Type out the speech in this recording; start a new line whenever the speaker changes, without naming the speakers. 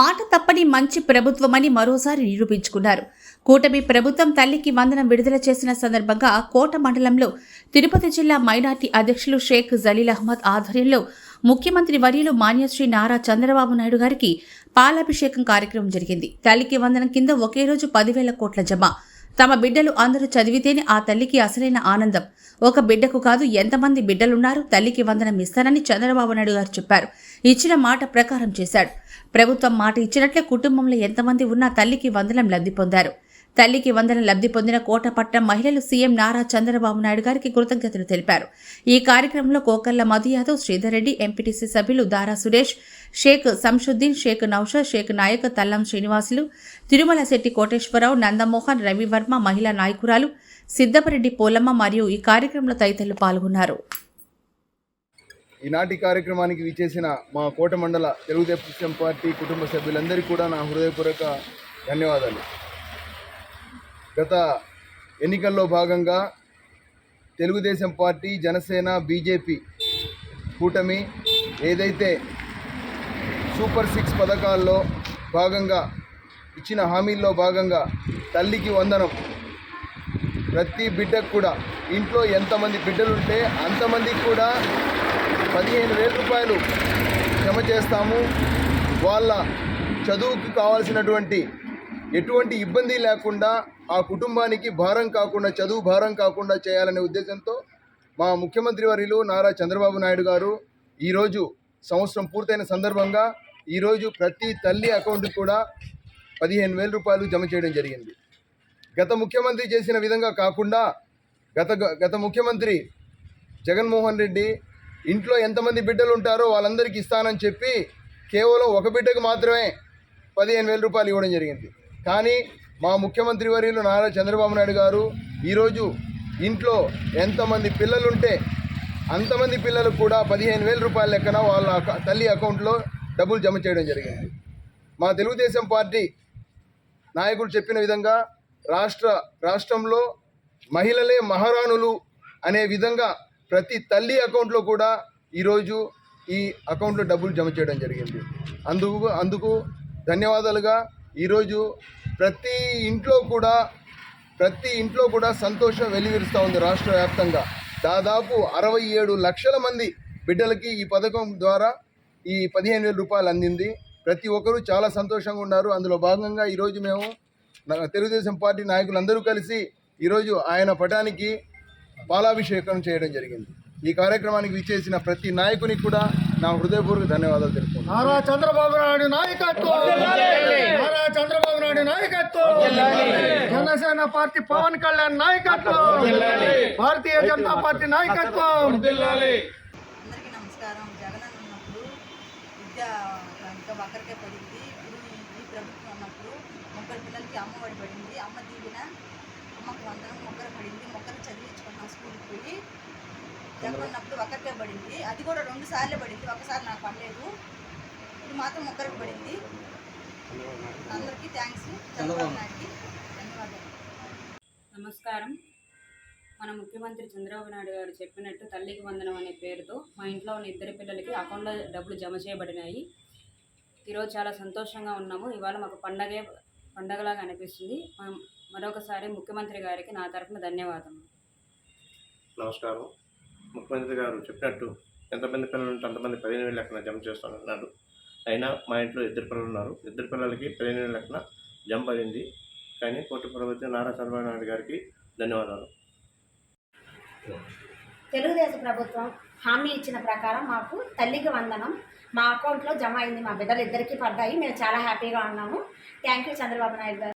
మాట తప్పని మంచి ప్రభుత్వమని మరోసారి నిరూపించుకున్నారు. కూటమి ప్రభుత్వం తల్లికి వందనం విడుదల చేసిన సందర్భంగా కోట మండలంలో తిరుపతి జిల్లా మైనార్టీ అధ్యక్షులు షేక్ జలీల్ అహ్మద్ ఆధ్వర్యంలో ముఖ్యమంత్రి వర్యులు మాన్యశ్రీ నారా చంద్రబాబు నాయుడు గారికి పాలాభిషేకం కార్యక్రమం జరిగింది. తల్లికి వందనం కింద ఒకే రోజు పదివేల కోట్ల జమ. తమ బిడ్డలు అందరూ చదివితేనే ఆ తల్లికి అసలైన ఆనందం. ఒక బిడ్డకు కాదు ఎంతమంది బిడ్డలున్నారు తల్లికి వందనం ఇస్తానని చంద్రబాబు నాయుడు గారు చెప్పారు. ఇచ్చిన మాట ప్రకారం చేశాడు. ప్రభుత్వం మాట ఇచ్చినట్లే కుటుంబంలో ఎంతమంది ఉన్నా తల్లికి వందనం లబ్ధి పొందారు. తల్లికి వందనం లబ్ధి పొందిన కోటపట్నం మహిళలు సీఎం నారా చంద్రబాబు నాయుడు గారికి కృతజ్ఞతలు తెలిపారు. ఈ కార్యక్రమంలో కోకర్ల మధు యాదవ్ శ్రీధర్ రెడ్డి ఎంపీటీసీ సభ్యులు దారా సురేష్ షేక్ సంషుద్దీన్ షేక్ నౌషర్ షేక్ నాయక్ తల్లం శ్రీనివాసులు తిరుమల శెట్టి కోటేశ్వరరావు నందమోహన్ రవివర్మ మహిళా నాయకురాలు సిద్దపరెడ్డి పోలమ్మ మరియు ఈ కార్యక్రమంలో తదితరులు పాల్గొన్నారు.
ఈనాటి కార్యక్రమానికి విచ్చేసిన మా కోట మండల తెలుగుదేశం పార్టీ కుటుంబ సభ్యులందరికీ కూడా నా హృదయపూర్వక ధన్యవాదాలు. గత ఎన్నికల్లో భాగంగా తెలుగుదేశం పార్టీ జనసేన బీజేపీ కూటమి ఏదైతే సూపర్ సిక్స్ పథకాల్లో భాగంగా ఇచ్చిన హామీల్లో భాగంగా తల్లికి వందనం ప్రతి బిడ్డకు కూడా ఇంట్లో ఎంతమంది బిడ్డలుంటే అంతమందికి కూడా పదిహేను వేల రూపాయలు జమ చేస్తాము. వాళ్ళ చదువుకు కావాల్సినటువంటి ఎటువంటి ఇబ్బంది లేకుండా ఆ కుటుంబానికి భారం కాకుండా చదువు భారం కాకుండా చేయాలనే ఉద్దేశంతో మా ముఖ్యమంత్రి వర్యులు నారా చంద్రబాబు నాయుడు గారు ఈరోజు సంవత్సరం పూర్తయిన సందర్భంగా ఈరోజు ప్రతి తల్లి అకౌంట్కి కూడా పదిహేను వేల రూపాయలు జమ చేయడం జరిగింది. గత ముఖ్యమంత్రి చేసిన విధంగా కాకుండా గత గత ముఖ్యమంత్రి జగన్మోహన్ రెడ్డి ఇంట్లో ఎంతమంది బిడ్డలు ఉంటారో వాళ్ళందరికీ ఇస్తానని చెప్పి కేవలం ఒక బిడ్డకు మాత్రమే పదిహేను వేల రూపాయలు ఇవ్వడం జరిగింది. కానీ మా ముఖ్యమంత్రి వర్యులు నారా చంద్రబాబు నాయుడు గారు ఈరోజు ఇంట్లో ఎంతమంది పిల్లలుంటే అంతమంది పిల్లలు కూడా పదిహేను వేల రూపాయల లెక్కన వాళ్ళ తల్లి అకౌంట్లో డబ్బులు జమ చేయడం జరిగింది. మా తెలుగుదేశం పార్టీ నాయకులు చెప్పిన విధంగా రాష్ట్ర రాష్ట్రంలో మహిళలే మహారాణులు అనే విధంగా ప్రతి తల్లి అకౌంట్లో కూడా ఈరోజు ఈ అకౌంట్లో డబ్బులు జమ చేయడం జరిగింది. అందుకు అందుకు ధన్యవాదాలుగా ఈరోజు ప్రతి ఇంట్లో కూడా ప్రతి ఇంట్లో కూడా సంతోషం వెలివిరుస్తూ ఉంది రాష్ట్ర వ్యాప్తంగా. దాదాపు అరవై ఏడు లక్షల మంది బిడ్డలకి ఈ పథకం ద్వారా ఈ పదిహేను వేల రూపాయలు అందింది. ప్రతి ఒక్కరూ చాలా సంతోషంగా ఉన్నారు. అందులో భాగంగా ఈరోజు మేము తెలుగుదేశం పార్టీ నాయకులందరూ కలిసి ఈరోజు ఆయన పటానికి పాలాభిషేకం చేయడం జరిగింది. ఈ కార్యక్రమానికి విచ్చేసిన ప్రతి నాయకునికి కూడా నా హృదయపూర్వక ధన్యవాదాలు తెలుపుతున్నాను
నారా చంద్రబాబు నాయుడు నాయకత్వం! నారా చంద్రబాబు నాయుడు నాయకత్వం! జనసేన పార్టీ పవన్ కళ్యాణ్ నాయకత్వం! భారతీయ జనతా పార్టీ నాయకత్వం!
అందరికీ నమస్కారం. జగన్ అన్న ఉన్నప్పుడు విద్య ఇంకా పడింది. ఇప్పుడు ఈ- ప్రభుత్వం ఉన్నప్పుడు ముగ్గురు పిల్లలకి అమ్మఒడి పడింది. అమ్మ దీవిన అమ్మకు వందనం ముగ్గురు పడింది ముగ్గురు చదివించుకున్నాం స్కూల్కి పోయి జగన్ ఉన్నప్పుడు ఒకరికే పడింది. అది కూడా రెండు సార్లు పడింది ఒకసారి నాకు పడలేదు. ఇది మాత్రం ముగ్గురికి పడింది. అందరికీ థ్యాంక్స్ చంద్రబాబు నాయుడుకి ధన్యవాదాలు.
నమస్కారం. మన ముఖ్యమంత్రి చంద్రబాబు నాయుడు గారు చెప్పినట్టు తల్లికి వందనం అనే పేరుతో మా ఇంట్లో ఉన్న ఇద్దరు పిల్లలకి అకౌంట్లో డబ్బులు జమ చేయబడినాయి. ఈరోజు చాలా సంతోషంగా ఉన్నాము. ఇవాళ మాకు పండగే పండగలాగా అనిపిస్తుంది. మనం మరొకసారి ముఖ్యమంత్రి గారికి నా తరఫున ధన్యవాదం
నమస్కారం. ముఖ్యమంత్రి గారు చెప్పినట్టు ఎంతమంది పిల్లలు ఉంటే అంతమంది పదిహేను వేల లెక్కన జమ చేస్తానన్నారు అయినా మా ఇంట్లో ఇద్దరు పిల్లలు ఉన్నారు. ఇద్దరు పిల్లలకి పదిహేను వేల లెక్కన జమ పడింది. కానీ కోటి ప్రభుత్వం నారా చంద్రబాబు నాయుడు గారికి ధన్యవాదాలు.
తెలుగుదేశం ప్రభుత్వం హామీ ఇచ్చిన ప్రకారం మాకు తల్లికి వందనం. మా అకౌంట్లో జమ అయింది మా బిడ్డలు ఇద్దరికీ పడ్డాయి. మేము చాలా హ్యాపీగా ఉన్నాము. థ్యాంక్ యూ చంద్రబాబు నాయుడు గారు.